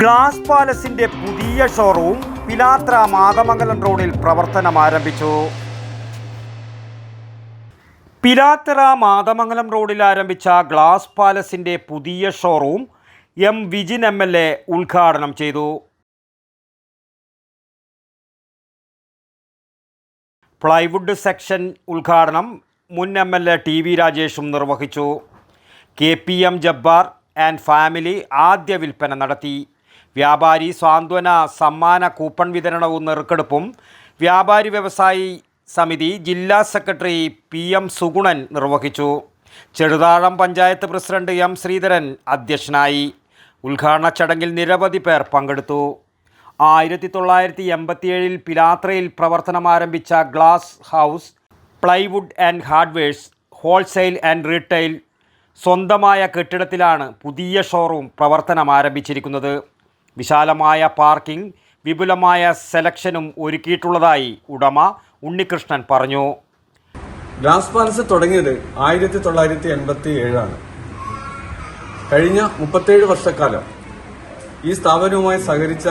Glass പാലസിന്റെ പുതിയ showroom പിലാത്ര മാതമംഗലം റോഡിൽ പ്രവർത്തനം ആരംഭിച്ചു. പിലാത്തറ മാതമംഗലം റോഡിൽ ആരംഭിച്ച ഗ്ലാസ് പാലസിന്റെ പുതിയ showroom M Vijin M L A ഉദ്ഘാടനം ചെയ്തു. പ്ലൈവുഡ് സെക്ഷൻ ഉദ്ഘാടനം മുൻ M L A T V രാജേഷും നിർവഹിച്ചു. K P M Jabbar and family ആദ്യ വിൽപ്പന നടത്തി. വ്യാപാരി സാന്ത്വന സമ്മാന കൂപ്പൺ വിതരണവും നെറുക്കെടുപ്പും. വ്യാപാരി വ്യവസായി സമിതി ജില്ലാ സെക്രട്ടറി പി എം സുഗുണൻ നിർവഹിച്ചു. ചെറുതാഴം പഞ്ചായത്ത് പ്രസിഡന്റ് എം ശ്രീധരൻ അധ്യക്ഷനായി. ഉദ്ഘാടന ചടങ്ങിൽ നിരവധി പേർ പങ്കെടുത്തു. ആയിരത്തി തൊള്ളായിരത്തി എൺപത്തിയേഴിൽ പിലാത്രയിൽ പ്രവർത്തനം ആരംഭിച്ച glass house plywood and hardwares wholesale and retail സ്വന്തമായ കെട്ടിടത്തിലാണ് പുതിയ ഷോറൂം പ്രവർത്തനം ആരംഭിച്ചിരിക്കുന്നത്. വിശാലമായ പാർക്കിംഗ് വിപുലമായ സെലക്ഷനും ഒരുക്കിയിട്ടുള്ളതായി ഉടമ ഉണ്ണികൃഷ്ണൻ പറഞ്ഞു. ഗ്ലാസ് പാലസ് തുടങ്ങിയത് ആയിരത്തി തൊള്ളായിരത്തി എൺപത്തി ഏഴാണ് കഴിഞ്ഞ മുപ്പത്തേഴ് വർഷക്കാലം ഈ സ്ഥാപനവുമായി സഹകരിച്ച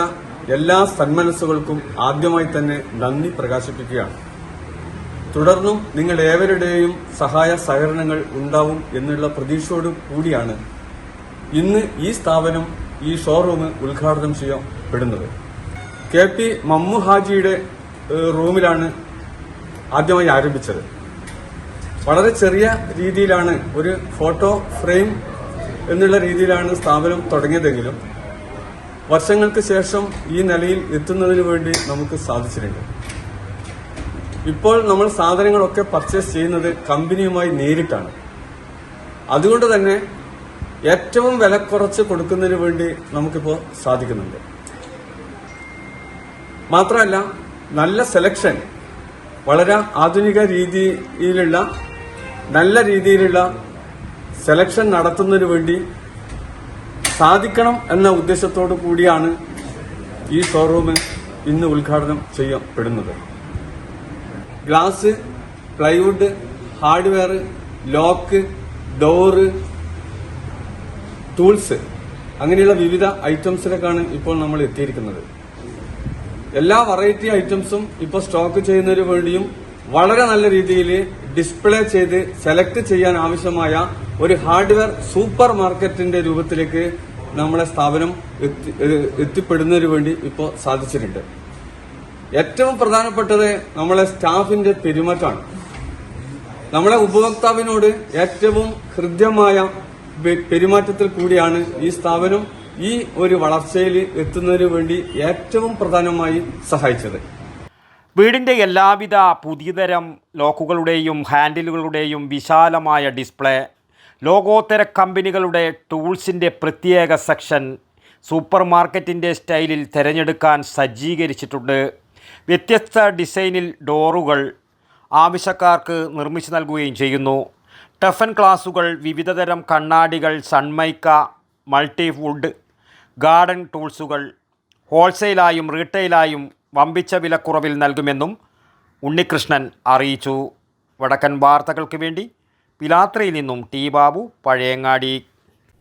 എല്ലാ സന്മനസ്സുകൾക്കും ആദ്യമായി തന്നെ നന്ദി പ്രകാശിപ്പിക്കുകയാണ്. തുടർന്നും നിങ്ങൾ ഏവരുടെയും സഹായ സഹകരണങ്ങൾ ഉണ്ടാവും എന്നുള്ള പ്രതീക്ഷയോടും കൂടിയാണ് ഇന്ന് ഈ സ്ഥാപനം ഈ ഷോറൂം ഉദ്ഘാടനം ചെയ്യപ്പെടുന്നത്. കെ പി മമ്മു ഹാജിയുടെ റൂമിലാണ് ആദ്യമായി ആരംഭിച്ചത്. വളരെ ചെറിയ രീതിയിലാണ് ഒരു ഫോട്ടോ ഫ്രെയിം എന്നുള്ള രീതിയിലാണ് സ്ഥാപനം തുടങ്ങിയതെങ്കിലും വർഷങ്ങൾക്ക് ശേഷം ഈ നിലയിൽ എത്തുന്നതിന് വേണ്ടി നമുക്ക് സാധിച്ചിട്ടുണ്ട്. ഇപ്പോൾ നമ്മൾ സാധനങ്ങളൊക്കെ പർച്ചേസ് ചെയ്യുന്നത് കമ്പനിയുമായി നേരിട്ടാണ്. അതുകൊണ്ട് തന്നെ ഏറ്റവും വില കുറച്ച് കൊടുക്കുന്നതിന് വേണ്ടി നമുക്കിപ്പോൾ സാധിക്കുന്നുണ്ട്. മാത്രമല്ല നല്ല സെലക്ഷൻ വളരെ ആധുനിക രീതിയിലുള്ള നല്ല രീതിയിലുള്ള സെലക്ഷൻ നടത്തുന്നതിന് വേണ്ടി സാധിക്കണം എന്ന ഉദ്ദേശത്തോടു കൂടിയാണ് ഈ ഷോറൂം ഇന്ന് ഉദ്ഘാടനം ചെയ്യപ്പെടുന്നത്. Glass plywood hardware lock door tools അങ്ങനെയുള്ള വിവിധ ഐറ്റംസിലേക്കാണ് ഇപ്പോൾ നമ്മൾ എത്തിയിരിക്കുന്നത്. എല്ലാ വെറൈറ്റി ഐറ്റംസും ഇപ്പോൾ സ്റ്റോക്ക് ചെയ്യുന്നതിന് വേണ്ടിയും വളരെ നല്ല രീതിയിൽ ഡിസ്പ്ലേ ചെയ്ത് സെലക്ട് ചെയ്യാൻ ആവശ്യമായ ഒരു ഹാർഡ്വെയർ സൂപ്പർ മാർക്കറ്റിന്റെ രൂപത്തിലേക്ക് നമ്മളെ സ്ഥാപനം എത്തി- എത്തിപ്പെടുന്നതിന് വേണ്ടി ഇപ്പോൾ സാധിച്ചിട്ടുണ്ട്. ഏറ്റവും പ്രധാനപ്പെട്ടത് നമ്മളെ സ്റ്റാഫിന്റെ പെരുമാറ്റമാണ്. നമ്മളെ ഉപഭോക്താവിനോട് ഏറ്റവും ഹൃദ്യമായ പെരുമാറ്റത്തിൽ കൂടിയാണ് ഈ സ്ഥാപനം ഈ ഒരു വളർച്ചയിൽ എത്തുന്നതിന് വേണ്ടി ഏറ്റവും പ്രധാനമായി സഹായിച്ചത്. വീടിന്റെ എല്ലാവിധ പുതിയതരം ലോക്കുകളുടെയും ഹാൻഡിലുകളുടെയും വിശാലമായ ഡിസ്പ്ലേ ലോകോത്തര കമ്പനികളുടെ ടൂൾസിന്റെ പ്രത്യേക സെക്ഷൻ സൂപ്പർ മാർക്കറ്റിന്റെ സ്റ്റൈലിൽ തിരഞ്ഞെടുക്കാൻ സജ്ജീകരിച്ചിട്ടുണ്ട്. വ്യത്യസ്ത ഡിസൈനിൽ ഡോറുകൾ ആവശ്യക്കാർക്ക് നിർമ്മിച്ചു നൽകുകയും ചെയ്യുന്നു. ടഫൻ ക്ലാസുകൾ വിവിധതരം കണ്ണാടികൾ സൺമൈക്ക മൾട്ടി മൾട്ടിവുഡ് ഗാർഡൻ ടൂൾസുകൾ ഹോൾസെയിലായും റീറ്റെയിലായും വമ്പിച്ച വിലക്കുറവിൽ നൽകുമെന്നും ഉണ്ണികൃഷ്ണൻ അറിയിച്ചു. വടക്കൻ വാർത്തകൾക്ക് വേണ്ടി പിലാത്രയിൽ നിന്നും ടി ബാബു പഴയങ്ങാടി.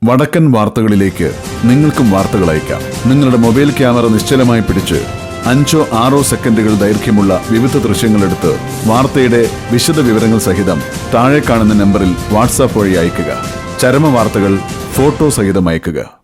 വടക്കൻ വാർത്തകളിലേക്ക് നിങ്ങൾക്കും വാർത്തകൾ അയക്കാം. നിങ്ങളുടെ മൊബൈൽ ക്യാമറ നിശ്ചലമായി പിടിച്ച് അഞ്ചോ ആറോ സെക്കൻഡുകൾ ദൈർഘ്യമുള്ള വിവിധ ദൃശ്യങ്ങളെടുത്ത് വാർത്തയുടെ വിശദ വിവരങ്ങൾ സഹിതം താഴെ കാണുന്ന നമ്പറിൽ വാട്സാപ്പ് വഴി അയക്കുക ചരമ വാർത്തകൾ ഫോട്ടോ സഹിതം അയയ്ക്കുക.